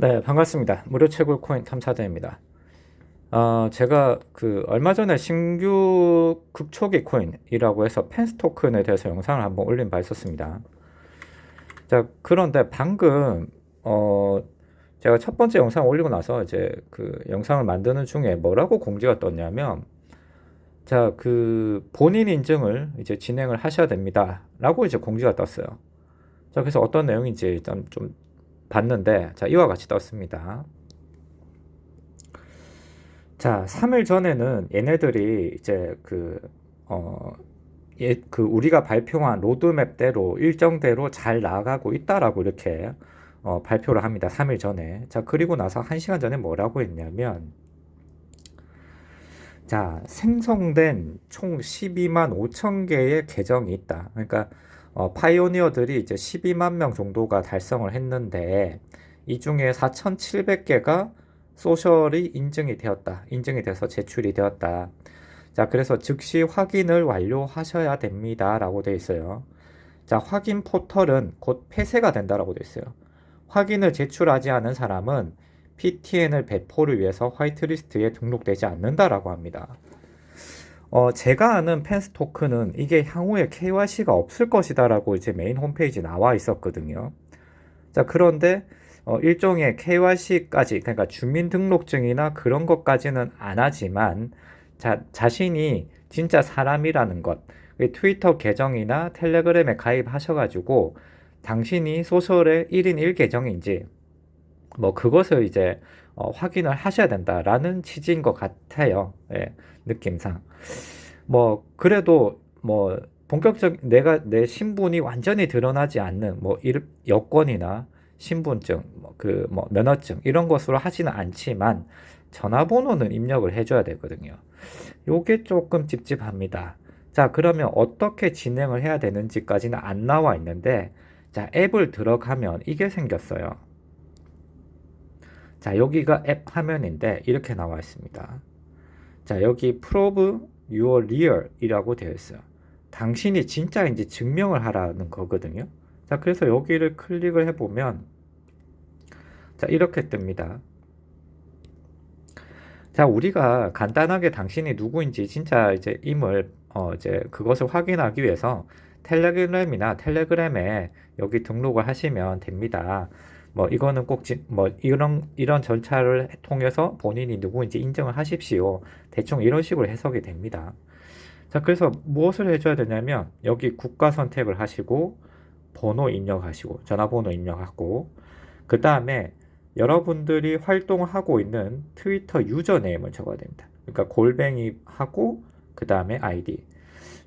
네, 반갑습니다. 무료 채굴 코인 탐사대입니다. 어, 제가 그 얼마 전에 신규 극초기 코인이라고 해서 펜스 토큰에 대해서 영상을 한번 올린 바 있었습니다. 자, 그런데 방금 어, 제가 첫 번째 영상 올리고 나서 이제 그 영상을 만드는 중에 뭐라고 공지가 떴냐면 자, 그 본인 인증을 이제 진행을 하셔야 됩니다라고 이제 공지가 떴어요. 자, 그래서 어떤 내용인지 일단 좀 봤는데 자 이와 같이 떴습니다. 자 3일 전에는 얘네들이 이제 그 어, 예, 그 우리가 발표한 로드맵대로 일정대로 잘 나가고 있다라고 이렇게 어, 발표를 합니다. 3일 전에. 자, 그리고 나서 1시간 전에 뭐라고 했냐면 자, 생성된 총 12만 5천 개의 계정이 있다. 그러니까 어, 파이오니어들이 이제 12만 명 정도가 달성을 했는데 이 중에 4,700개가 소셜이 인증이 되었다. 인증이 돼서 제출이 되었다. 자, 그래서 즉시 확인을 완료하셔야 됩니다. 라고 되어 있어요. 자, 확인 포털은 곧 폐쇄가 된다라고 되어 있어요. 확인을 제출하지 않은 사람은 PTN을 배포를 위해서 화이트리스트에 등록되지 않는다라고 합니다. 어, 제가 아는 펜스 토큰은 이게 향후에 KYC가 없을 것이다라고 이제 메인 홈페이지 나와 있었거든요. 자, 그런데 어, 일종의 KYC까지 그러니까 주민등록증이나 그런 것까지는 안 하지만 자, 자신이 진짜 사람이라는 것, 그 트위터 계정이나 텔레그램에 가입하셔가지고 당신이 소설의 1인 1계정인지 뭐 그것을 이제 어, 확인을 하셔야 된다라는 취지인 것 같아요. 예, 느낌상. 뭐 그래도 뭐 본격적 내가 내 신분이 완전히 드러나지 않는 뭐 일, 여권이나 신분증, 뭐 그 뭐 면허증 이런 것으로 하지는 않지만 전화번호는 입력을 해줘야 되거든요. 요게 조금 찝찝합니다. 자, 그러면 어떻게 진행을 해야 되는지까지는 안 나와 있는데, 자, 앱을 들어가면 이게 생겼어요. 자, 여기가 앱 화면인데 이렇게 나와 있습니다. 자, 여기 prove your real 이라고 되어 있어요. 당신이 진짜인지 증명을 하라는 거거든요. 자, 그래서 여기를 클릭을 해보면 자, 이렇게 뜹니다. 자, 우리가 간단하게 당신이 누구인지 진짜 이제 임을 어 이제 그것을 확인하기 위해서 텔레그램이나 텔레그램에 여기 등록을 하시면 됩니다. 뭐 이거는 꼭 뭐 이런 이런 절차를 통해서 본인이 누구인지 인정을 하십시오. 대충 이런 식으로 해석이 됩니다. 자, 그래서 무엇을 해줘야 되냐면 여기 국가 선택을 하시고 번호 입력하시고 전화번호 입력하고 그 다음에 여러분들이 활동하고 있는 트위터 유저네임을 적어야 됩니다. 그러니까 골뱅이 하고 그 다음에 아이디.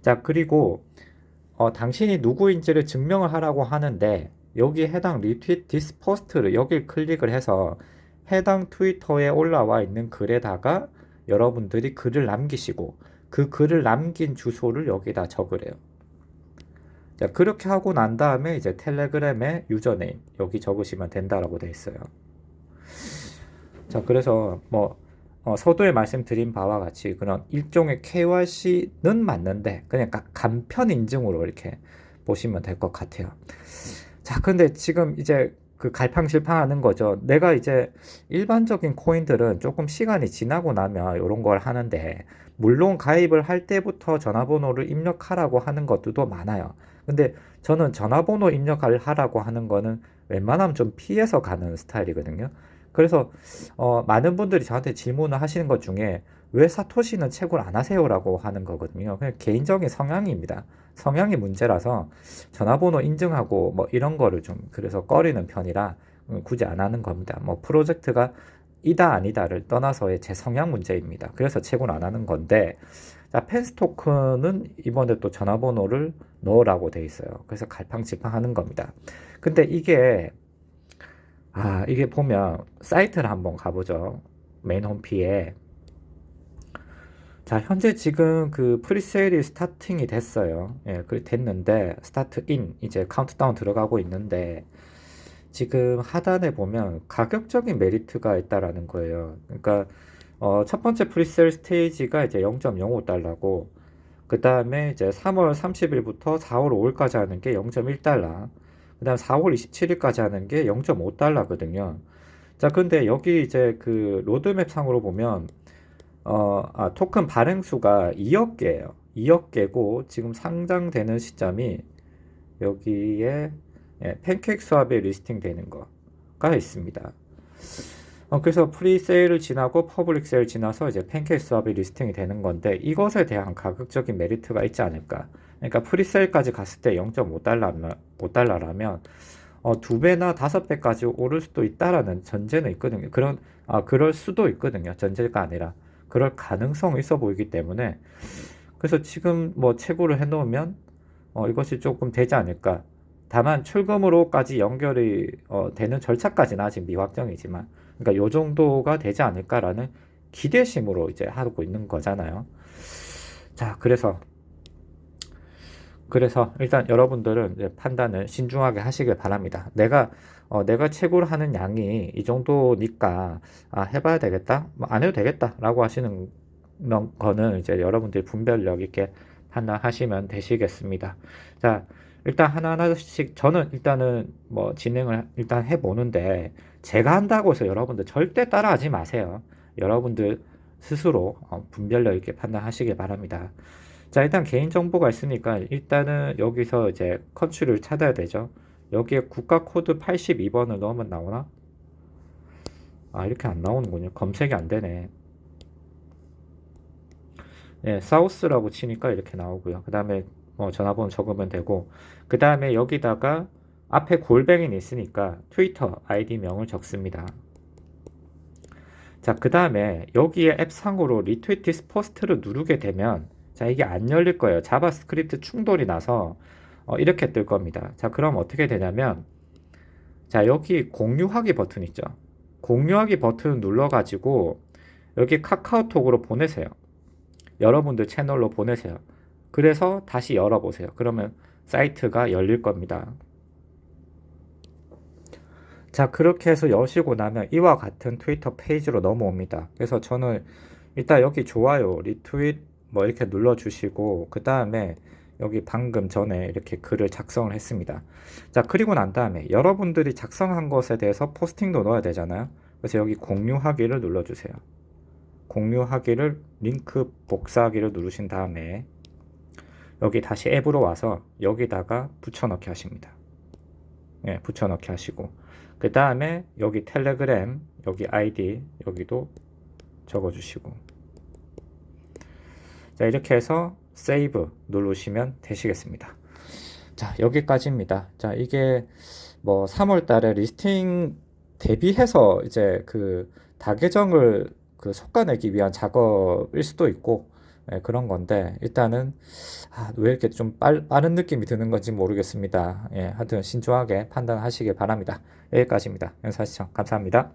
자 그리고 어, 당신이 누구인지를 증명을 하라고 하는데 여기 해당 리트윗 디스 포스트를 여길 클릭을 해서 해당 트위터에 올라와 있는 글에다가 여러분들이 글을 남기시고 그 글을 남긴 주소를 여기다 적으래요. 자, 그렇게 하고 난 다음에 이제 텔레그램의 유저네임 여기 적으시면 된다라고 돼 있어요. 자, 그래서 뭐 어, 서두에 말씀드린 바와 같이 그런 일종의 KYC는 맞는데 그냥 간편 인증으로 이렇게 보시면 될 것 같아요. 자, 근데 지금 이제 그 갈팡질팡하는 거죠. 내가 이제 일반적인 코인들은 조금 시간이 지나고 나면 이런 걸 하는데 물론 가입을 할 때부터 전화번호를 입력하라고 하는 것들도 많아요. 근데 저는 전화번호 입력을 하라고 하는 거는 웬만하면 좀 피해서 가는 스타일이거든요. 그래서 어, 많은 분들이 저한테 질문을 하시는 것 중에 왜 사토시는 채굴 안 하세요라고 하는 거거든요. 그냥 개인적인 성향입니다. 성향이 문제라서 전화번호 인증하고 뭐 이런 거를 좀 그래서 꺼리는 편이라 음, 굳이 안 하는 겁니다. 뭐 프로젝트가 이다 아니다를 떠나서의 제 성향 문제입니다. 그래서 채굴 안 하는 건데 자, 펜스 토큰은 이번에 또 전화번호를 넣으라고 돼 있어요. 그래서 갈팡질팡 하는 겁니다. 근데 이게 아, 이게 보면 사이트를 한번 가보죠. 메인 홈피에. 자, 현재 지금 그 프리세일이 스타팅이 됐어요. 예, 그 됐는데, 스타트 인, 이제 카운트다운 들어가고 있는데, 지금 하단에 보면 가격적인 메리트가 있다라는 거예요. 그러니까, 어, 첫 번째 프리세일 스테이지가 이제 0.05달러고, 그 다음에 이제 3월 30일부터 4월 5일까지 하는 게 0.1달러. 그 다음 4월 27일까지 하는 게 0.5달러거든요. 자, 근데 여기 이제 그 로드맵 상으로 보면 어, 아, 토큰 발행 수가 2억 개예요. 2억 개고 지금 상장되는 시점이 여기에 예, 팬케이크 수합에 리스팅 되는 거가 있습니다. 어, 그래서 프리세일을 지나고 퍼블릭 세일 지나서 이제 팬케이크 수합이 리스팅이 되는 건데 이것에 대한 가격적인 메리트가 있지 않을까. 그러니까 프리세일까지 갔을 때 0.5달러면 5달러라면 어, 두 배나 다섯 배까지 오를 수도 있다라는 전제는 있거든요. 그런 아 그럴 수도 있거든요. 전제가 아니라 그럴 가능성이 있어 보이기 때문에 그래서 지금 뭐 채굴을 해놓으면 어, 이것이 조금 되지 않을까. 다만 출금으로까지 연결이 어, 되는 절차까지는 아직 미확정이지만 그러니까 요 정도가 되지 않을까라는 기대심으로 이제 하고 있는 거잖아요. 자, 그래서 그래서 일단 여러분들은 판단을 신중하게 하시길 바랍니다. 내가 어, 내가 채굴 하는 양이 이 정도니까 아, 해봐야 되겠다, 뭐 안 해도 되겠다라고 하시는 명- 거는 이제 여러분들이 분별력 있게 판단하시면 되시겠습니다. 자, 일단 하나하나씩 저는 일단은 뭐 진행을 일단 해보는데 제가 한다고 해서 여러분들 절대 따라하지 마세요. 여러분들 스스로 어, 분별력 있게 판단하시길 바랍니다. 자, 일단 개인정보가 있으니까 일단은 여기서 이제 컨트리를 찾아야 되죠. 여기에 국가 코드 82번을 넣으면 나오나? 아, 이렇게 안 나오는군요. 검색이 안 되네. 예, 사우스라고 치니까 이렇게 나오고요. 그 다음에 뭐 전화번호 적으면 되고, 그 다음에 여기다가 앞에 골뱅이는 있으니까 트위터 아이디명을 적습니다. 자, 그 다음에 여기에 앱상으로 리트위티스 포스트를 누르게 되면 자, 이게 안 열릴 거예요. 자바스크립트 충돌이 나서 어, 이렇게 뜰 겁니다. 자, 그럼 어떻게 되냐면 자, 여기 공유하기 버튼 있죠. 공유하기 버튼 눌러 가지고 여기 카카오톡으로 보내세요. 여러분들 채널로 보내세요. 그래서 다시 열어보세요. 그러면 사이트가 열릴 겁니다. 자, 그렇게 해서 여시고 나면 이와 같은 트위터 페이지로 넘어옵니다. 그래서 저는 일단 여기 좋아요, 리트윗 뭐 이렇게 눌러 주시고, 그 다음에 여기 방금 전에 이렇게 글을 작성을 했습니다. 자, 그리고 난 다음에 여러분들이 작성한 것에 대해서 포스팅도 넣어야 되잖아요. 그래서 여기 공유하기를 눌러주세요. 공유하기를 링크 복사하기를 누르신 다음에 여기 다시 앱으로 와서 여기다가 붙여넣기 하십니다. 예, 붙여넣기 하시고 그 다음에 여기 텔레그램 여기 아이디 여기도 적어주시고 자 이렇게 해서 세이브 누르시면 되시겠습니다. 자 여기까지입니다. 자 이게 뭐 3월 달에 리스팅 대비해서 이제 그 다계정을 그 솎아내기 위한 작업일 수도 있고 예, 그런 건데 일단은 아, 왜 이렇게 좀 빨, 빠른 느낌이 드는 건지 모르겠습니다. 예, 하여튼 신중하게 판단하시길 바랍니다. 여기까지입니다. 영상 시청 감사합니다.